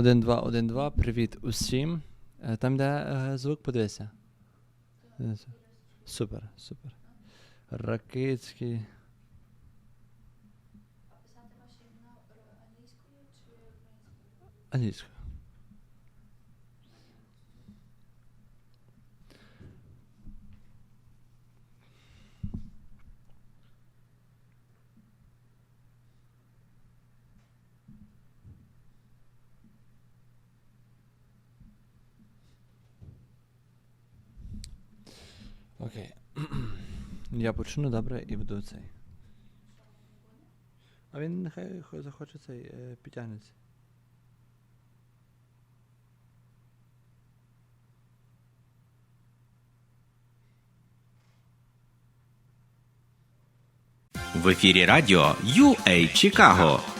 Один, два, один, два. Привіт усім. Е, Там, де е, звук, подивися. Супер, супер. Ракицький. Англійською. Окей. Я почну добре і буду цей. А він нехай захоче цей е, підтягнеться. В ефірі радіо UA Чикаго.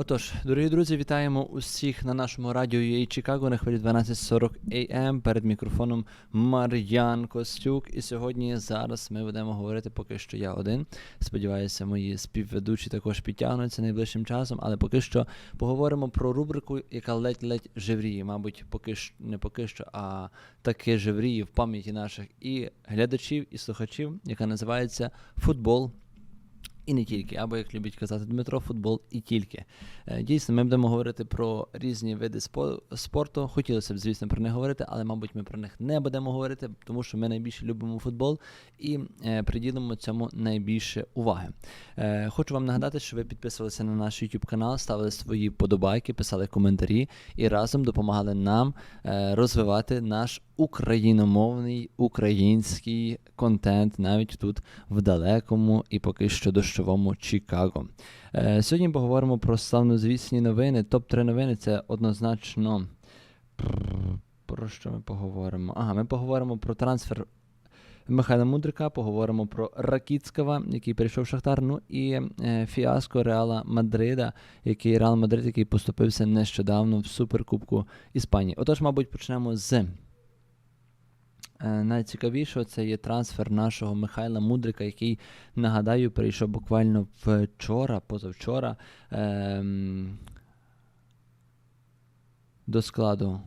Отож, дорогі друзі, вітаємо усіх на нашому радіо UA Чикаго на хвилі 12.40 AM. Перед мікрофоном Мар'ян Костюк. І сьогодні зараз ми будемо говорити поки що я один. Сподіваюся, мої співведучі також підтягнуться найближчим часом, але поки що поговоримо про рубрику, яка ледь-ледь живріє. Мабуть, поки що не поки що, а таки живріє в пам'яті наших і глядачів, і слухачів, яка називається Футбол і не тільки, або як любить казати Дмитро, футбол і тільки. Е, Дійсно, ми будемо говорити про різні види спорту. Хотілося б, звісно, про них говорити, але, мабуть, ми про них не будемо говорити, тому що ми найбільше любимо футбол і е, приділимо цьому найбільше уваги. Е, хочу вам нагадати, що ви підписувалися на наш YouTube канал, ставили свої подобайки, писали коментарі і разом допомагали нам розвивати наш україномовний український контент навіть тут в далекому і поки що дощовому Чикаго. Е, сьогодні поговоримо про славнозвісні новини. Топ-3 новини це однозначно. Про що ми поговоримо? Ага, ми поговоримо про трансфер Михайла Мудрика, поговоримо про Ракіцького, який перейшов в Шахтар, ну і е, фіаско Реала Мадрида, який Реал Мадрид, який поступився нещодавно в Суперкубку Іспанії. Отож, мабуть, почнемо з Найцікавішого це є трансфер нашого Михайла Мудрика, який, нагадаю, прийшов буквально вчора, позавчора ем, до складу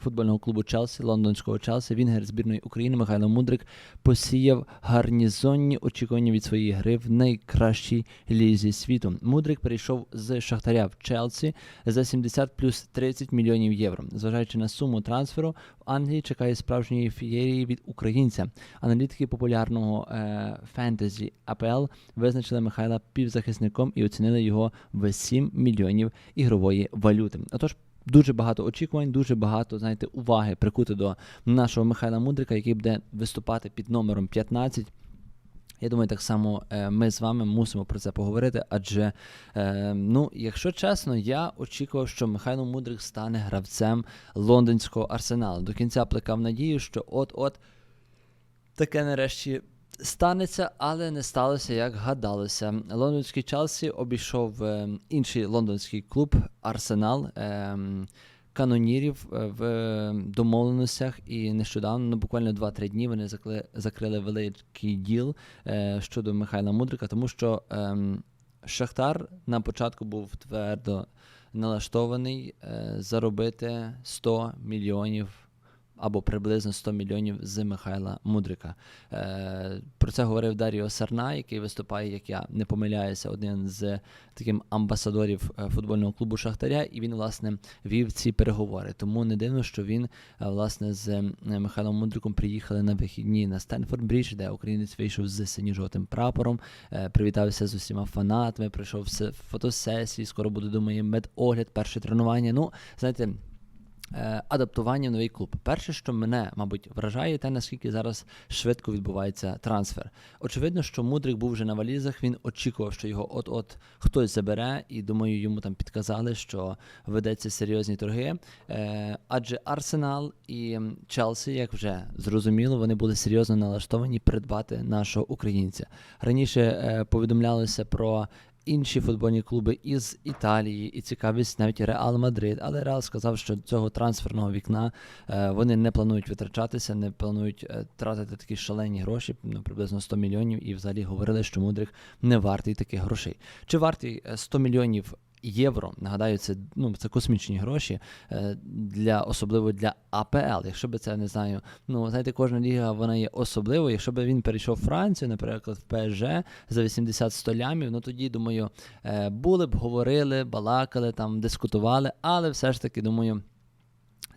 футбольного клубу Челсі, лондонського Челсі. Вінгер збірної України Михайло Мудрик посіяв гарнізонні очікування від своєї гри в найкращій лізі світу. Мудрик перейшов з Шахтаря в Челсі за 70 плюс 30 мільйонів євро. Зважаючи на суму трансферу, в Англії чекає справжньої фієрії від українця. Аналітики популярного е, фентезі АПЛ визначили Михайла півзахисником і оцінили його в 7 мільйонів ігрової валюти. Отож, Дуже багато очікувань, дуже багато, знаєте, уваги прикути до нашого Михайла Мудрика, який буде виступати під номером 15. Я думаю, так само е, ми з вами мусимо про це поговорити, адже, е, ну, якщо чесно, я очікував, що Михайло Мудрик стане гравцем лондонського арсеналу. До кінця плекав надію, що от-от таке нарешті станеться, але не сталося, як гадалося. Лондонський Челсі обійшов е, інший лондонський клуб Арсенал. Е, Канонірів е, в домовленостях, і нещодавно, ну буквально 2-3 дні, вони закли, закрили великий діл е, щодо Михайла Мудрика, тому що ем, Шахтар на початку був твердо налаштований е, заробити 100 мільйонів або приблизно 100 мільйонів з Михайла Мудрика. Е, про це говорив Даріо Сарна, який виступає, як я не помиляюся, один з таким амбасадорів е, футбольного клубу Шахтаря, і він, власне, вів ці переговори. Тому не дивно, що він, е, власне, з Михайлом Мудриком приїхали на вихідні на Стенфорд Брідж, де українець вийшов з синьо-жовтим прапором, привітався з усіма фанатами, пройшов все фотосесії, скоро буде, думаю, медогляд, перше тренування. Ну, знаєте. Е, Адаптування в новий клуб. Перше, що мене, мабуть, вражає, те, наскільки зараз швидко відбувається трансфер. Очевидно, що Мудрик був вже на валізах, він очікував, що його от-от хтось забере, і думаю, йому там підказали, що ведеться серйозні торги. Е, адже Арсенал і Челсі, як вже зрозуміло, вони були серйозно налаштовані придбати нашого українця. Раніше е, повідомлялося про інші футбольні клуби із Італії, і цікавість навіть Реал Мадрид. Але Реал сказав, що цього трансферного вікна е, вони не планують витрачатися, не планують е, тратити такі шалені гроші, ну приблизно 100 мільйонів, і взагалі говорили, що Мудрик не вартий таких грошей. Чи вартий е, 100 мільйонів? Євро, нагадаю, це ну це космічні гроші е, для особливо для АПЛ. Якщо би це не знаю, ну знаєте, кожна ліга вона є особливою. Якщо б він перейшов в Францію, наприклад, в ПСЖ за 80 столямів, ну тоді думаю, е, були б, говорили, балакали, там дискутували, але все ж таки думаю.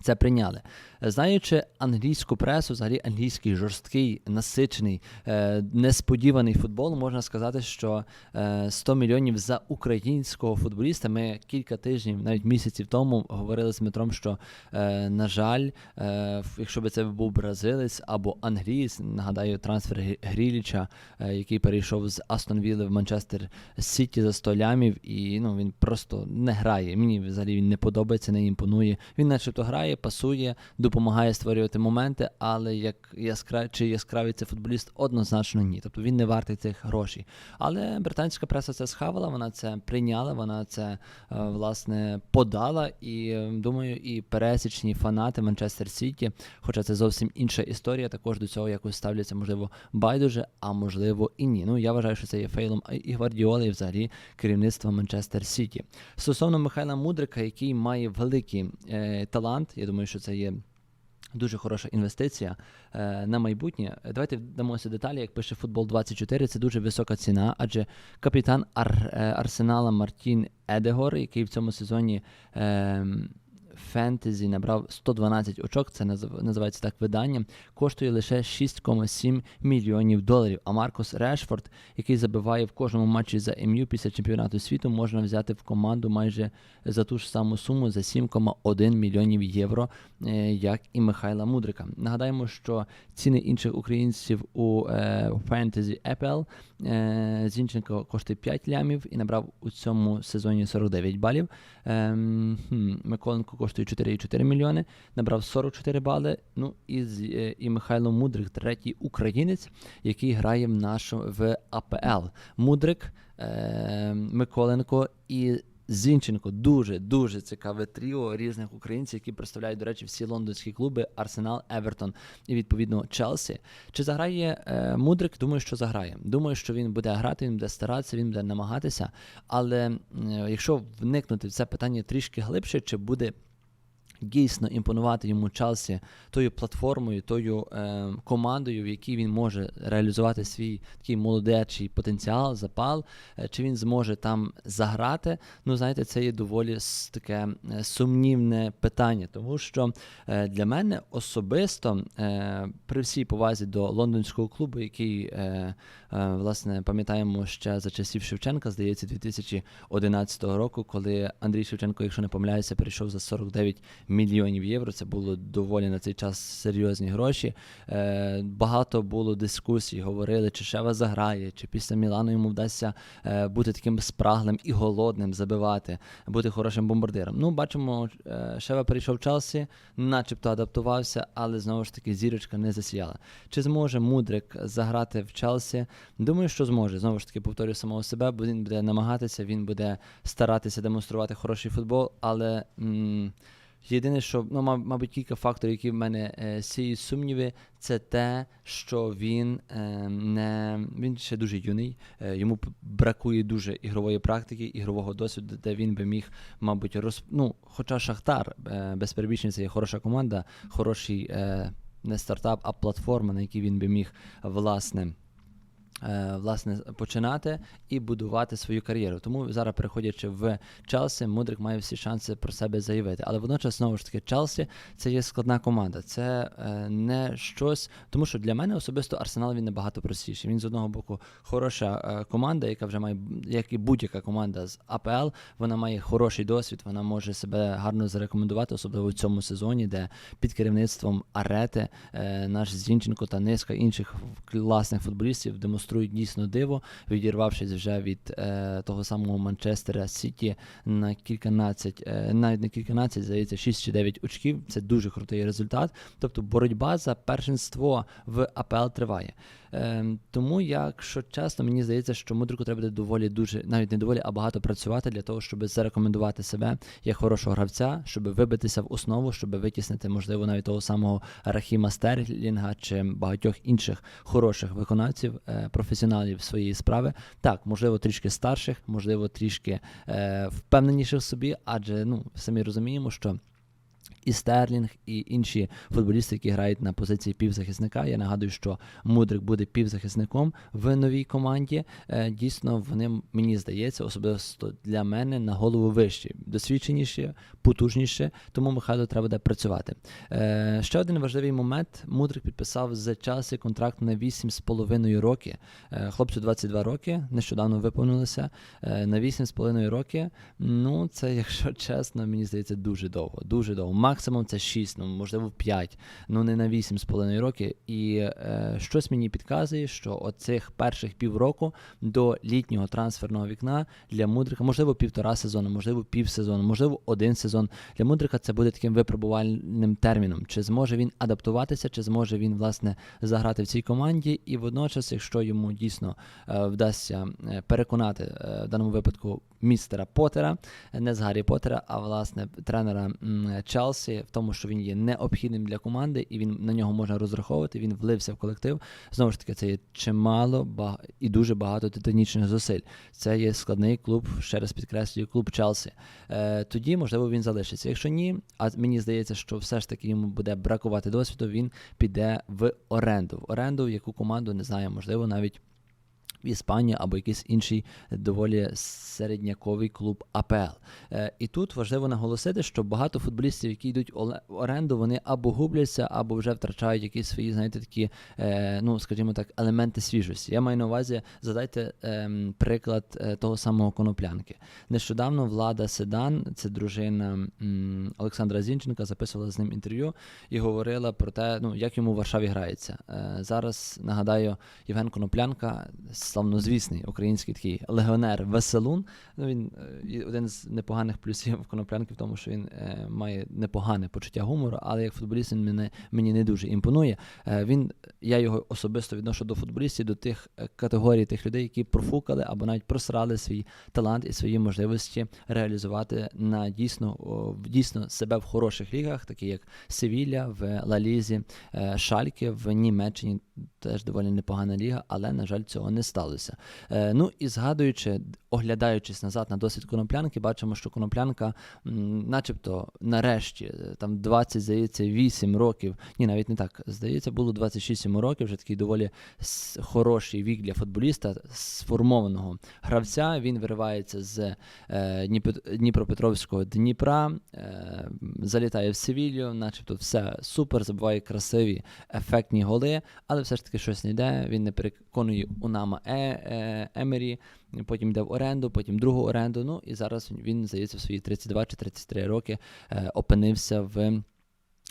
Це прийняли. Знаючи англійську пресу, взагалі англійський жорсткий, насичений, е, несподіваний футбол, можна сказати, що е, 100 мільйонів за українського футболіста. Ми кілька тижнів, навіть місяців тому, говорили з Дмитром, що, е, на жаль, е, якщо б це був бразилець або англієць, нагадаю, трансфер Гріліча, е, який перейшов з Астон Вілли в Манчестер Сіті за 100 лямів, і ну, він просто не грає. Мені взагалі він не подобається, не імпонує. Він начебто грає, пасує, допомагає створювати моменти, але як яскра... чи яскравий це футболіст, однозначно ні. Тобто він не вартий цих грошей. Але британська преса це схавала, вона це прийняла, вона це е, власне подала. І е, думаю, і пересічні фанати Манчестер Сіті, хоча це зовсім інша історія, також до цього якось ставляться, можливо, байдуже, а можливо і ні. Ну я вважаю, що це є фейлом і Гвардіоли, і взагалі керівництва Манчестер Сіті. Стосовно Михайла Мудрика, який має великий е, талант, я думаю, що це є. Дуже хороша інвестиція е, на майбутнє. Давайте вдамося деталі. Як пише футбол 24, це дуже висока ціна, адже капітан Ар, е, Арсенала Мартін Едегор, який в цьому сезоні е, фентезі набрав 112 очок, це називається так видання, коштує лише 6,7 мільйонів доларів. А Маркус Решфорд, який забиває в кожному матчі за МЮ після чемпіонату світу, можна взяти в команду майже за ту ж саму суму за 7,1 мільйонів євро, е, як і Михайла Мудрика. Нагадаємо, що ціни інших українців у е, фентезі Apple е, Зінченко коштує 5 лямів і набрав у цьому сезоні 49 балів. Ем, Миколенко коштує 4,4 мільйони, набрав 44 бали. Ну і, е, і Михайло Мудрик, третій українець, який грає в нашу в АПЛ. Мудрик, е, Миколенко і Зінченко дуже дуже цікаве тріо різних українців, які представляють, до речі, всі лондонські клуби Арсенал, Евертон і відповідно Челсі. Чи заграє е, Мудрик? Думаю, що заграє. Думаю, що він буде грати, він буде старатися, він буде намагатися. Але е, якщо вникнути в це питання трішки глибше, чи буде дійсно імпонувати йому Челсі тою платформою, тою е, командою, в якій він може реалізувати свій такий молодечий потенціал, запал, е, чи він зможе там заграти. Ну, знаєте, це є доволі таке е, сумнівне питання, тому що е, для мене особисто, е, при всій повазі до лондонського клубу, який, е, е, власне, пам'ятаємо ще за часів Шевченка, здається, 2011 року, коли Андрій Шевченко, якщо не помиляюся, перейшов за 49 мільйонів євро. Це було доволі на цей час серйозні гроші. Е, багато було дискусій, говорили, чи Шева заграє, чи після Мілану йому вдасться е, бути таким спраглим і голодним, забивати, бути хорошим бомбардиром. Ну, бачимо, е, Шева перейшов в Челсі, начебто адаптувався, але знову ж таки зірочка не засіяла. Чи зможе Мудрик заграти в Челсі? Думаю, що зможе. Знову ж таки, повторюю самого себе, бо він буде намагатися, він буде старатися демонструвати хороший футбол, але. м, Єдине, що ну, маб- мабуть, кілька факторів, які в мене е, сіють сумніви, це те, що він е, не він ще дуже юний, е, йому бракує дуже ігрової практики, ігрового досвіду, де він би міг, мабуть, роз... ну, хоча Шахтар е, без перебільшення це є хороша команда, хороший е, не стартап, а платформа, на якій він би міг власне. Е, Власне, починати і будувати свою кар'єру. Тому зараз, переходячи в Челсі, Мудрик має всі шанси про себе заявити. Але водночас, знову ж таки, Челсі це є складна команда. Це е, не щось, тому що для мене особисто Арсенал він набагато простіший. Він з одного боку хороша е, команда, яка вже має, як і будь-яка команда з АПЛ, вона має хороший досвід, вона може себе гарно зарекомендувати, особливо в цьому сезоні, де під керівництвом Арети наш Зінченко та низка інших класних футболістів демонструють дійсно диво, відірвавшись вже від е, того самого Манчестера Сіті на кільканадцять, е, навіть на кільканадцять, здається, 6 чи 9 очків. Це дуже крутий результат. Тобто боротьба за першинство в АПЛ триває. Ем, тому, якщо чесно, мені здається, що мудрику треба буде доволі дуже, навіть не доволі, а багато працювати для того, щоб зарекомендувати себе як хорошого гравця, щоб вибитися в основу, щоб витіснити, можливо, навіть того самого Рахіма Стерлінга чи багатьох інших хороших виконавців, е, професіоналів своєї справи. Так, можливо, трішки старших, можливо, трішки е, впевненіших в собі, адже ну самі розуміємо, що. І Стерлінг, і інші футболісти, які грають на позиції півзахисника. Я нагадую, що Мудрик буде півзахисником в новій команді. Е, Дійсно, вони мені здається, особисто для мене на голову вищі, досвідченіші, потужніші. Тому Михайло треба буде працювати. Е, Ще один важливий момент: Мудрик підписав з Челсі контракт на 8,5 роки. Е, Хлопцю 22 роки, нещодавно виповнилося. На 8,5 роки. Ну, це, якщо чесно, мені здається, дуже довго. Дуже довго. Максимум це 6, ну можливо 5, ну не на 8,5 роки. І е, щось мені підказує, що оцих перших півроку до літнього трансферного вікна для Мудрика, можливо, півтора сезону, можливо, півсезону, можливо, один сезон. Для Мудрика це буде таким випробувальним терміном. Чи зможе він адаптуватися, чи зможе він власне заграти в цій команді, і водночас, якщо йому дійсно е, вдасться е, переконати е, в даному випадку містера Поттера, не з Гаррі Поттера, а власне тренера Челсі, в тому, що він є необхідним для команди, і він на нього можна розраховувати. Він влився в колектив. Знову ж таки, це є чимало ба- і дуже багато титанічних зусиль. Це є складний клуб, ще раз підкреслюю, клуб Челсі. Е, тоді, можливо, він залишиться. Якщо ні, а мені здається, що все ж таки йому буде бракувати досвіду, він піде в оренду. В оренду, в яку команду не знаю, можливо, навіть. В Іспанії або якийсь інший доволі середняковий клуб АПЛ. Е, і тут важливо наголосити, що багато футболістів, які йдуть в оренду, вони або губляться, або вже втрачають якісь свої, знаєте, такі, е, ну скажімо так, елементи свіжості. Я маю на увазі, задайте ем, приклад е, того самого коноплянки. Нещодавно влада Седан, це дружина Олександра Зінченка, записувала з ним інтерв'ю і говорила про те, ну як йому в Варшаві грається. Зараз нагадаю, Євген Коноплянка, славнозвісний український такий легіонер Веселун. Ну він е, один з непоганих плюсів Коноплянки в тому, що він е, має непогане почуття гумору, але як футболіст він мене мені не дуже імпонує. Е, він я його особисто відношу до футболістів, до тих е, категорій тих людей, які профукали або навіть просрали свій талант і свої можливості реалізувати на дійсно дійсно себе в хороших лігах, такі як Севілля в Лалізі, е, Шальке в Німеччині. Теж доволі непогана ліга, але на жаль, цього не сталося. Е, ну і згадуючи, оглядаючись назад на досвід коноплянки, бачимо, що коноплянка, начебто, нарешті, е, там 20, здається, 8 років. Ні, навіть не так. Здається, було 26 йому років, вже такий доволі хороший вік для футболіста, сформованого гравця. Він виривається з е, Дніпропетровського Дніпра, е, залітає в Севілью, начебто все супер, забиває красиві, ефектні голи, але все ж таки щось не йде. Він не переконує Унама е, е, Емері, потім йде в оренду, потім другу оренду. Ну і зараз він, здається, в свої 32 чи 33 роки е, опинився в.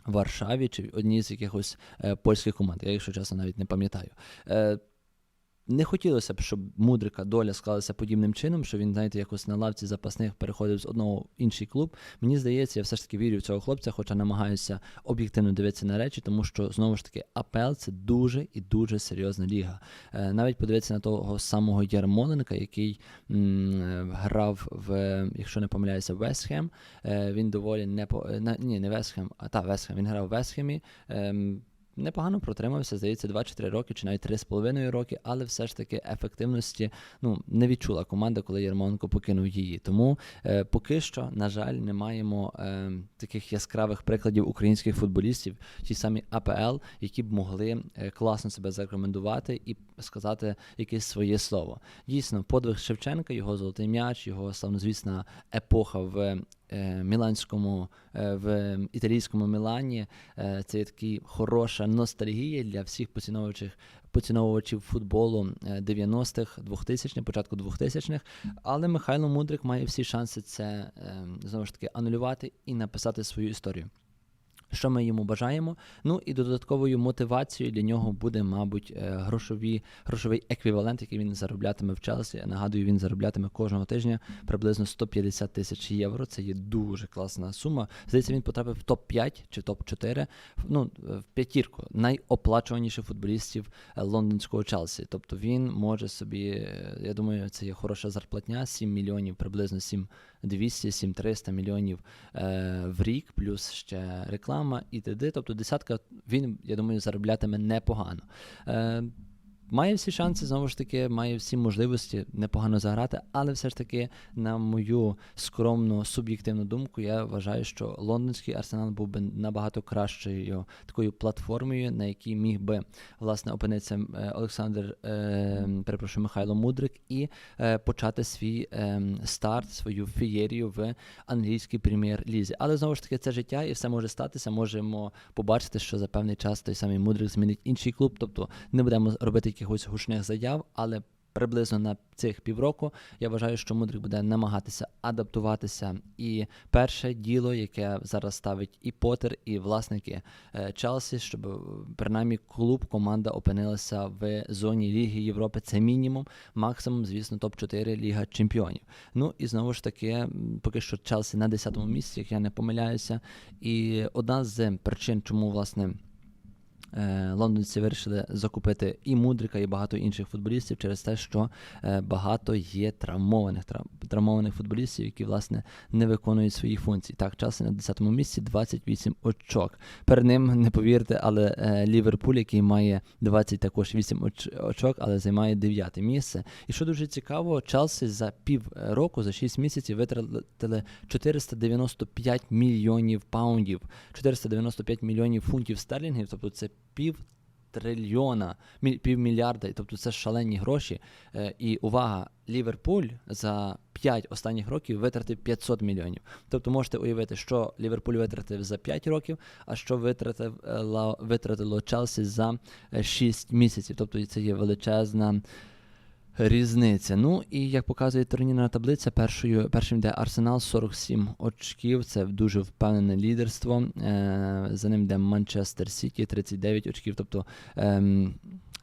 Варшаві чи одній з якихось е, польських команд. Я, якщо чесно, навіть не пам'ятаю. Е, не хотілося б, щоб мудрика доля склалася подібним чином, що він, знаєте, якось на лавці запасних переходив з одного в інший клуб. Мені здається, я все ж таки вірю в цього хлопця, хоча намагаюся об'єктивно дивитися на речі, тому що знову ж таки АПЛ це дуже і дуже серйозна ліга. Е, навіть подивитися на того самого Ярмоленка, який м, грав в, якщо не помиляюся, Вестхем. Е, він доволі не по е, ні, не Вестхем, а та Вестхем. Він грав в Вестхемі. Непогано протримався, здається, 2 чи 3 роки, чи навіть 3,5 роки, але все ж таки ефективності ну, не відчула команда, коли Ярмоленко покинув її. Тому е, поки що, на жаль, не маємо е, таких яскравих прикладів українських футболістів, ті самі АПЛ, які б могли е, класно себе зарекомендувати і сказати якесь своє слово. Дійсно, подвиг Шевченка, його золотий м'яч, його славнозвісна епоха в міланському, е, в італійському Мілані. Е, Це є такий хороша ностальгія для всіх поціновувачів, поціновувачів футболу е, 90-х, 2000-х, початку 2000-х. Але Михайло Мудрик має всі шанси це е, знову ж таки анулювати і написати свою історію. Що ми йому бажаємо? Ну і додатковою мотивацією для нього буде, мабуть, е, грошові, грошовий еквівалент, який він зароблятиме в Челсі. Я нагадую, він зароблятиме кожного тижня приблизно 150 тисяч євро. Це є дуже класна сума. Здається, він потрапив в топ 5 чи топ 4 ну, в п'ятірку найоплачуваніших футболістів е, лондонського Челсі. Тобто він може собі, е, я думаю, це є хороша зарплатня, 7 мільйонів, приблизно 7 200, 7 300 мільйонів е, в рік, плюс ще реклама і т.д. Тобто десятка він, я думаю, зароблятиме непогано. Е, Має всі шанси, знову ж таки, має всі можливості непогано заграти, але все ж таки, на мою скромну суб'єктивну думку, я вважаю, що лондонський арсенал був би набагато кращою такою платформою, на якій міг би власне опинитися е, Олександр, е, перепрошую, Михайло Мудрик, і е, почати свій е, старт, свою фієрію в англійській прем'єр-лізі. Але знову ж таки, це життя і все може статися. Можемо побачити, що за певний час той самий Мудрик змінить інший клуб. Тобто не будемо робити якихось гучних заяв, але приблизно на цих півроку я вважаю, що Мудрик буде намагатися адаптуватися. І перше діло, яке зараз ставить і Поттер, і власники е, Челсі, щоб е, принаймні клуб, команда опинилася в зоні Ліги Європи. Це мінімум, максимум, звісно, топ-4 Ліга Чемпіонів. Ну і знову ж таки, поки що Челсі на 10-му місці, як я не помиляюся. І одна з причин, чому власне. Е, Лондонці вирішили закупити і Мудрика, і багато інших футболістів через те, що е, багато є травмованих трав- травмованих футболістів, які власне не виконують свої функції. Так, Челсі на 10-му місці 28 очок. Перед ним не повірте, але е, Ліверпуль, який має 20 також 8 оч- очок, але займає 9 місце. І що дуже цікаво, Челсі за пів року, за 6 місяців витратили 495 мільйонів паундів, 495 мільйонів фунтів стерлінгів, тобто це пів трильйона, півмільярда, тобто це шалені гроші. Е, і увага, Ліверпуль за 5 останніх років витратив 500 мільйонів. Тобто можете уявити, що Ліверпуль витратив за 5 років, а що витратив, е, витратило Челсі за 6 місяців. Тобто це є величезна. Різниця. Ну і як показує турнірна таблиця, першою, першим йде Арсенал 47 очків. Це дуже впевнене лідерство. Е, за ним йде Манчестер Сіті 39 очків. Тобто ем,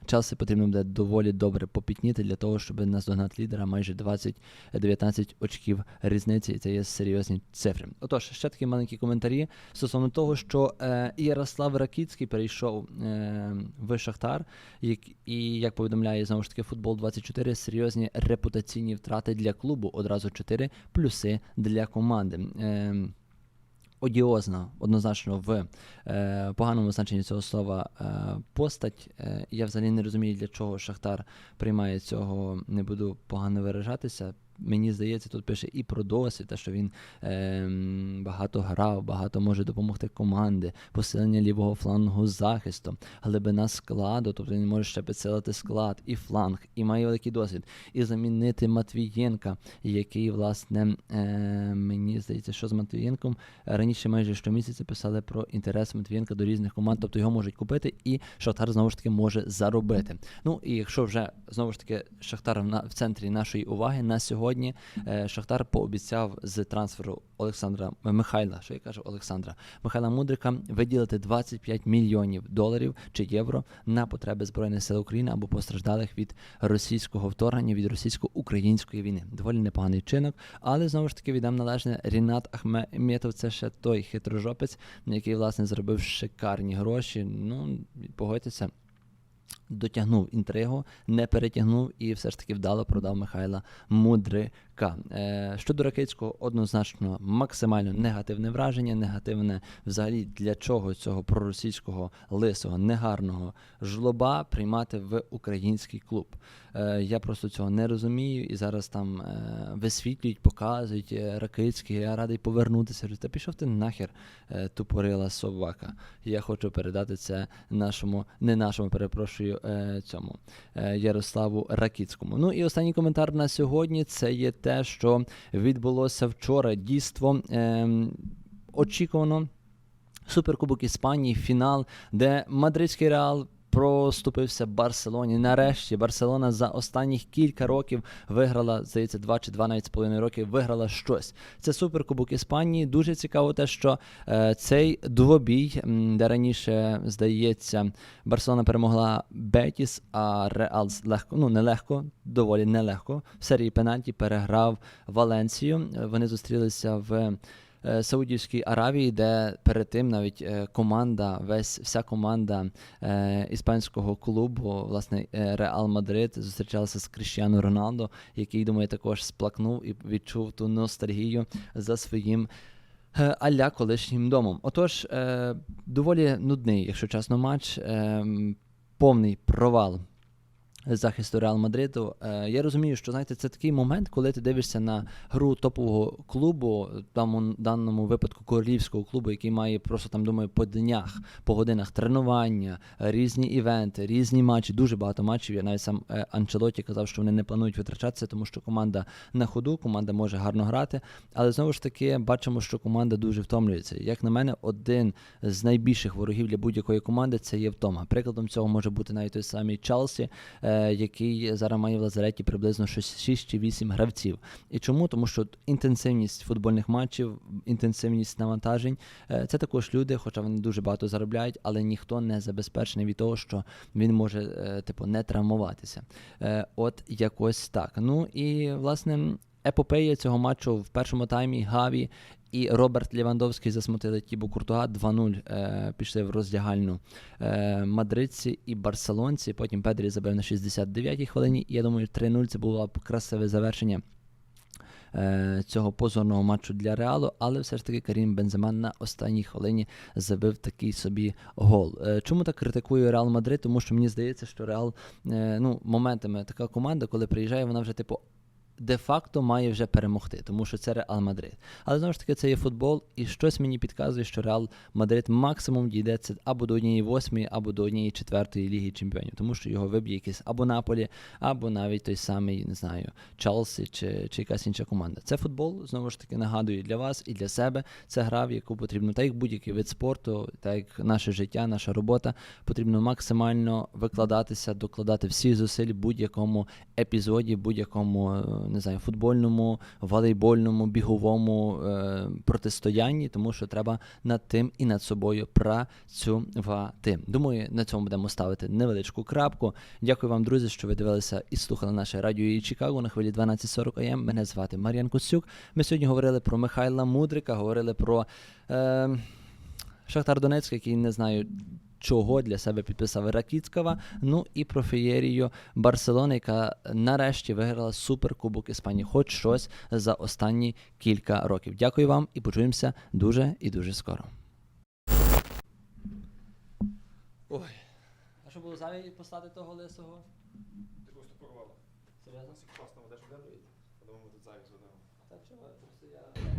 Челсі потрібно буде доволі добре попітніти для того, щоб наздогнати лідера майже 20-19 очків різниці, і це є серйозні цифри. Отож, ще такі маленькі коментарі стосовно того, що е, Ярослав Ракіцький перейшов е, в Шахтар, як, і як повідомляє знову ж таки футбол 24, серйозні репутаційні втрати для клубу. Одразу 4 плюси для команди. Е, Одіозна, однозначно в е, поганому значенні цього слова е, постать. Е, я взагалі не розумію, для чого Шахтар приймає цього, не буду погано виражатися. Мені здається, тут пише і про досвід, те, що він е, багато грав, багато може допомогти команди, посилення лівого флангу захисту, глибина складу, тобто він може ще підсилити склад і фланг, і має великий досвід, і замінити Матвієнка, який, власне, е, мені здається, що з Матвієнком раніше майже щомісяця писали про інтерес Матвієнка до різних команд, тобто його можуть купити, і Шахтар знову ж таки може заробити. Ну і якщо вже знову ж таки Шахтар в, на, в центрі нашої уваги на сьогодні, е, Шахтар пообіцяв з трансферу Олександра Михайла, що я кажу Олександра Михайла Мудрика, виділити 25 мільйонів доларів чи євро на потреби збройних сил України або постраждалих від російського вторгнення, від російсько-української війни. Доволі непоганий чинок, але знову ж таки віддам належне Рінат Ахметов, це ще той хитрожопець, який власне зробив шикарні гроші. Ну погодьтеся. Дотягнув інтригу, не перетягнув і все ж таки вдало продав Михайла Мудрика. Е, щодо Ракицького, однозначно максимально негативне враження, негативне взагалі для чого цього проросійського лисого негарного жлоба приймати в український клуб. Е, я просто цього не розумію і зараз там е, висвітлюють, показують Ракицький, я радий повернутися. Та пішов ти нахер, тупорила собака. Я хочу передати це нашому, не нашому, перепрошую, е, цьому е, Ярославу Ракіцькому. Ну і останній коментар на сьогодні це є те, що відбулося вчора дійство. Е, очікувано. Суперкубок Іспанії, фінал, де мадридський реал Проступився Барселоні. Нарешті Барселона за останніх кілька років виграла, здається, два чи два навіть з половиною роки виграла щось. Це суперкубок Іспанії. Дуже цікаво те, що е, цей двобій, де раніше здається, Барселона перемогла Бетіс, а Реал легко, ну не легко, доволі нелегко. В серії пенальті переграв Валенсію. Вони зустрілися в Саудівській Аравії, де перед тим навіть е, команда, весь вся команда е, іспанського клубу, власне, е, Реал Мадрид, зустрічалася з Кріштіану Роналдо, який, думаю, також сплакнув і відчув ту ностальгію за своїм. е, Аля колишнім домом. Отож, е, доволі нудний, якщо чесно, матч, е, повний провал захисту Реал Мадриду. Е, я розумію, що знаєте, це такий момент, коли ти дивишся на гру топового клубу, там у даному випадку королівського клубу, який має просто там, думаю, по днях, по годинах тренування, різні івенти, різні матчі, дуже багато матчів. Я навіть сам е, Анчелоті казав, що вони не планують витрачатися, тому що команда на ходу, команда може гарно грати. Але знову ж таки бачимо, що команда дуже втомлюється. Як на мене, один з найбільших ворогів для будь-якої команди це є втома. Прикладом цього може бути навіть той самий Челсі, е, який зараз має в лазареті приблизно 6 чи 8 гравців. І чому? Тому що інтенсивність футбольних матчів, інтенсивність навантажень е, це також люди, хоча вони дуже багато заробляють, але ніхто не забезпечений від того, що він може е, типу не травмуватися. Е, От якось так. Ну і власне. Епопея цього матчу в першому таймі Гаві і Роберт Лівандовський засмутили Тібу Куртуга 2-0 е, пішли в роздягальну е, мадридці і барселонці. Потім Педрі забив на 69-й хвилині. І я думаю, 3-0 це було красиве завершення е, цього позорного матчу для Реалу, але все ж таки Карім Бензема на останній хвилині забив такий собі гол. Е, чому так критикую Реал Мадрид? Тому що мені здається, що Реал е, ну, моментами така команда, коли приїжджає, вона вже типу. Де-факто має вже перемогти, тому що це Реал Мадрид. Але знову ж таки, це є футбол, і щось мені підказує, що Реал Мадрид максимум дійде це або до однієї восьмої, або до однієї четвертої ліги чемпіонів, тому що його виб'є якийсь або Наполі, або навіть той самий, не знаю, Челсі чи, чи якась інша команда. Це футбол, знову ж таки, нагадую для вас і для себе. Це гра, в яку потрібно, так як будь-який вид спорту, так як наше життя, наша робота, потрібно максимально викладатися, докладати всі зусиль в будь-якому епізоді, будь-якому е, не знаю, футбольному, волейбольному, біговому е, протистоянні, тому що треба над тим і над собою працювати. Думаю, на цьому будемо ставити невеличку крапку. Дякую вам, друзі, що ви дивилися і слухали наше радіо і Чикаго на хвилі 12.40 АМ. Мене звати Мар'ян Костюк. Ми сьогодні говорили про Михайла Мудрика, говорили про е, Шахтар Донецьк, який не знаю. Чого для себе підписав Ракіцькава, ну і про феєрію Барселони, яка нарешті виграла суперкубок Іспанії, хоч щось за останні кілька років. Дякую вам і почуємося дуже і дуже скоро. Ой, а що було зайві послати того лисого? Ти просто порвала. Серйозно? Класно ведеш веде. Подумав, ми тут зараз ведемо.